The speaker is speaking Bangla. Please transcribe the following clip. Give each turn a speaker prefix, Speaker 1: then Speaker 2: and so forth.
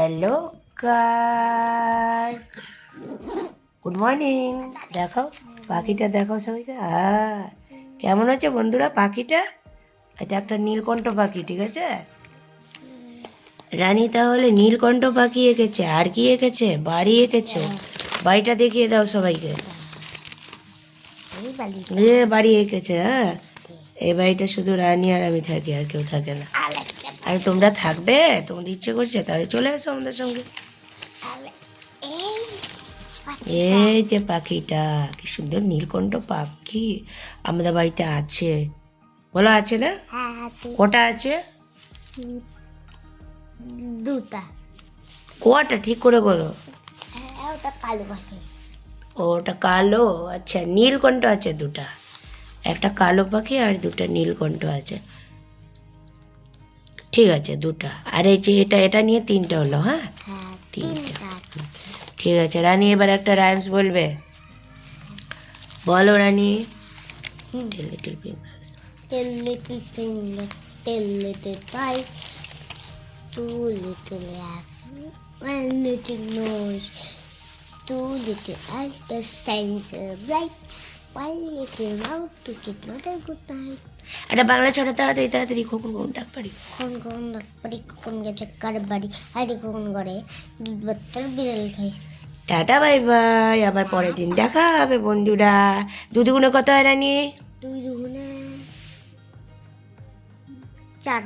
Speaker 1: হ্যালো গাইস গুড মর্নিং দেখাও, পাখিটা দেখাও সবাইকে। হ্যাঁ কেমন আছে বন্ধুরা, পাখিটা? এটা একটা নীলকণ্ঠ পাখি, ঠিক আছে? রানী তাহলে নীলকণ্ঠ পাখি এঁকেছে, আর কি এঁকেছে? বাড়ি এঁকেছে। বাড়িটা দেখিয়ে দাও সবাইকে। বাড়ি এঁকেছে হ্যাঁ? এই বাড়িটা শুধু রানী আর আমি থাকি, আর কেউ থাকে না। আর তোমরা থাকবে তোমাদের ইচ্ছে করছে তাহলে চলে এসো আমাদের সঙ্গে।
Speaker 2: এই
Speaker 1: যে পাখিটা কি সুন্দর নীলকণ্ঠ পাখি আমাদের বাড়িতে আছে। বলো আছে না?
Speaker 2: হ্যাঁ
Speaker 1: কটা আছে?
Speaker 2: দুটা।
Speaker 1: কটা ঠিক করে বলো।
Speaker 2: হ্যাঁ ওটা কালো পাখি।
Speaker 1: ওটা কালো? আচ্ছা নীলকণ্ঠ আছে দুটা। একটা কালো পাখি আর দুটা নীলকণ্ঠ আছে। ঠিক আছে দুটা আর এই যে এটা এটা নিয়ে তিনটা হলো হ্যাঁ
Speaker 2: হ্যাঁ
Speaker 1: তিনটা
Speaker 2: তিনটা
Speaker 1: ঠিক আছে রানী এবার একটা রাইমস বলবে বলো Rani little fingers
Speaker 2: Ten little finger, ten little toes, two little eyes, one little nose, two little eyes, the sense of light, mouth to get another good night.
Speaker 1: একটা বাংলা ছড়া তাড়াতাড়ি তাড়াতাড়ি খোকন কোন ডাক পারি
Speaker 2: কোন কোন বাড়ি কোন গেছে কার বাড়ি। হাড়ি কোন ঘরে দুধ বাচ্চার বিড়াল খাই
Speaker 1: টাটা বাই বাই আবার পরের দিন দেখা হবে বন্ধুরা। দুদিগুণে কত হয় রানী?
Speaker 2: দুই দুগুণে চার।